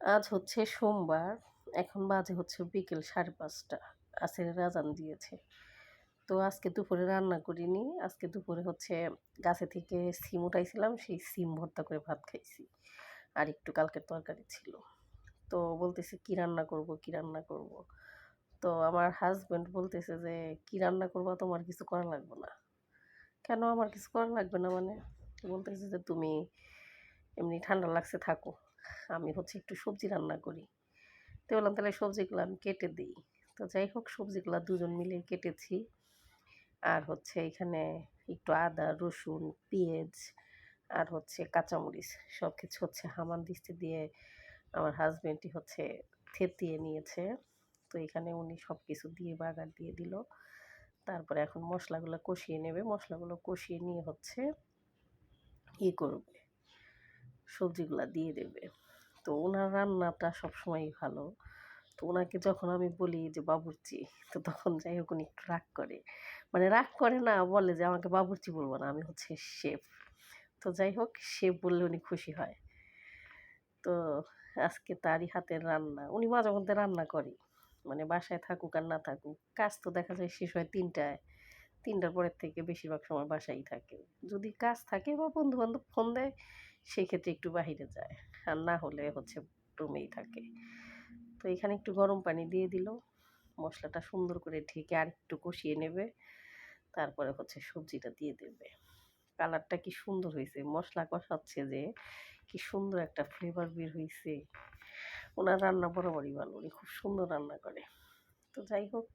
আজ হচ্ছে সোমবার, এখন বাজে হচ্ছে বিকেল সাড়ে পাঁচটা। আসের রাজান দিয়েছে। তো আজকে দুপুরে রান্না করিনি, আজকে দুপুরে হচ্ছে গাছে থেকে সিম উঠাইছিলাম, সেই সিম ভর্তা করে ভাত খাইছি। আর একটু কালকের তরকারি ছিল। তো বলতেছে, কি রান্না করব, কি রান্না করব? তো আমার হাজব্যান্ড বলতেছে যে, কি রান্না করব? তোমার কিছু করা লাগবে না। কেন? আমার কিছু করা লাগবে না মানে? বলতেছে যে, তুমি এমনি ঠান্ডা লাগছে, থাকো। আমি হচ্ছে একটু সবজি রান্না করি। তো বললাম, তাহলে সবজিগুলো আমি কেটে দিই। তো যাই হোক, সবজিগুলো দুজন মিলে কেটেছি। আর হচ্ছে এখানে একটু আদা, রসুন, পেঁয়াজ আর হচ্ছে কাঁচামরিচ সব কিছু হচ্ছে হামান দিস্তে দিয়ে আমার হাজব্যান্ডটি হচ্ছে থেতিয়ে নিয়েছে। তো এখানে উনি সব কিছু দিয়ে বাগার দিয়ে দিল। তারপরে এখন মশলাগুলো কষিয়ে নেবে। মশলাগুলো কষিয়ে নিয়ে হচ্ছে ই করবে। সবজিগুলো দিয়ে দেবে। তো ওনার রান্নাটা সবসময়ই ভালো। তো ওনাকে যখন আমি বলি যে, বাবুর্চি, তো তখন যাই হোক উনি একটু রাগ করে। মানে রাগ করে না, বলে যে, আমাকে বাবুর্চি বলব না, আমি হচ্ছে শেফ। তো যাই হোক, শেফ বললে উনি খুশি হয়। তো আজকে তারই হাতের রান্না। উনি মাঝে মধ্যে রান্না করে মানে বাসায় থাকুক আর না থাকুক, কাজ তো দেখা যায় শেষ হয় তিনটায়। তিনটার পরের থেকে বেশিরভাগ সময় বাসায় থাকে। যদি কাজ থাকে বা বন্ধু বান্ধব ফোন দেয় সেই ক্ষেত্রে একটু বাহিরে যায়। আর না হলে হচ্ছে রুমেই থাকে। তো এখানে একটু গরম পানি দিয়ে দিল। মশলাটা সুন্দর করে ঢেকে আর একটু কষিয়ে নেবে। তারপরে হচ্ছে সবজিটা দিয়ে দেবে। কালারটা কি সুন্দর হয়েছে। মশলা কষাচ্ছে যে, কি সুন্দর একটা ফ্লেভার বের হয়েছে ওনার রান্না বরাবরই ভালো। উনি খুব সুন্দর রান্না করে। তো যাই হোক,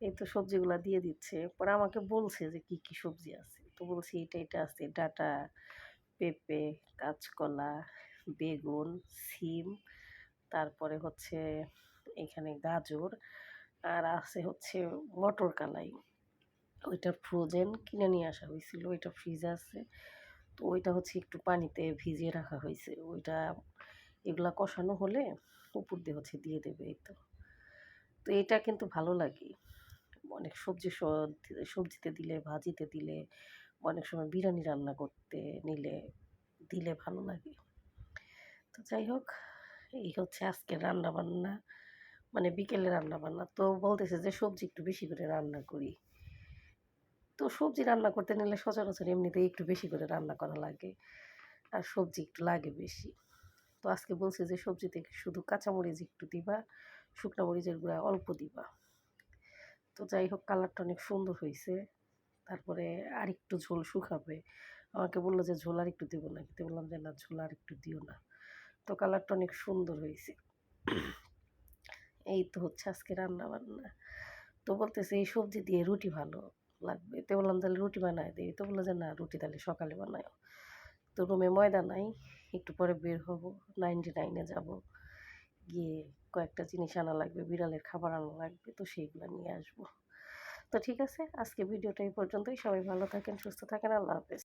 এই তো সবজিগুলো দিয়ে দিচ্ছে। পরে আমাকে বলছে যে, কি কি সবজি আছে? তো বলছি, এটা এটা আছে ডাটা পেঁপে, কাঁচকলা, বেগুন, সিম, তারপরে হচ্ছে এখানে গাজর, আর আছে হচ্ছে মটর কালাই। ওইটা ফ্রোজেন কিনে নিয়ে আসা হয়েছিল, ওইটা ফ্রিজে আছে। তো ওইটা হচ্ছে একটু পানিতে ভিজিয়ে রাখা হয়েছে। ওইটা এগুলা কষানো হলে উপর দিয়ে হচ্ছে দিয়ে দেবে এই তো। তো এটা কিন্তু ভালো লাগে। অনেক সবজি সবজিতে দিলে, ভাজিতে দিলে অনেক সময় বিরিয়ানি রান্না করতে নিলে দিলে ভালো লাগে। তো যাই হোক, এই হচ্ছে আজকের রান্না বান্না মানে বিকেলে রান্না বান্না তো বলতেছে যে সবজি একটু বেশি করে রান্না করি। তো সবজি রান্না করতে নিলে সচরাচর এমনিতেই একটু বেশি করে রান্না করা লাগে, আর সবজি একটু লাগে বেশি। তো আজকে বলছে যে সবজিতে শুধু কাঁচামরিচ একটু দিবা, শুকনো মরিচের গুঁড়া অল্প দিবা। তো যাই হোক, কালারটা অনেক সুন্দর হয়েছে তারপরে আর একটু ঝোল শুকাবে। আমাকে বলল যে, ঝোল আর একটু দেবো না কিন্তু বললাম যে, না, ঝোল আর একটু দিও না। তো কালারটা অনেক সুন্দর হয়েছে। এই তো হচ্ছে আজকে রান্না বান্না তো বলতেছে, এই সবজি দিয়ে রুটি ভালো লাগবে? তো বললাম, তাহলে রুটি বানায় দিই তো বলল যে, না, রুটি তাহলে সকালে বানায় তো রুমে ময়দা নাই, একটু পরে বের হব। নাইনটি নাইনে যাব। গিয়ে কয়েকটা জিনিস আনা লাগবে, বিড়ালের খাবার আনা লাগবে, তো সেইগুলো নিয়ে আসব। তো ঠিক আছে আজকে ভিডিওটা এই পর্যন্তই। সবাই ভালো থাকেন সুস্থ থাকেন আল্লাহ হাফেজ।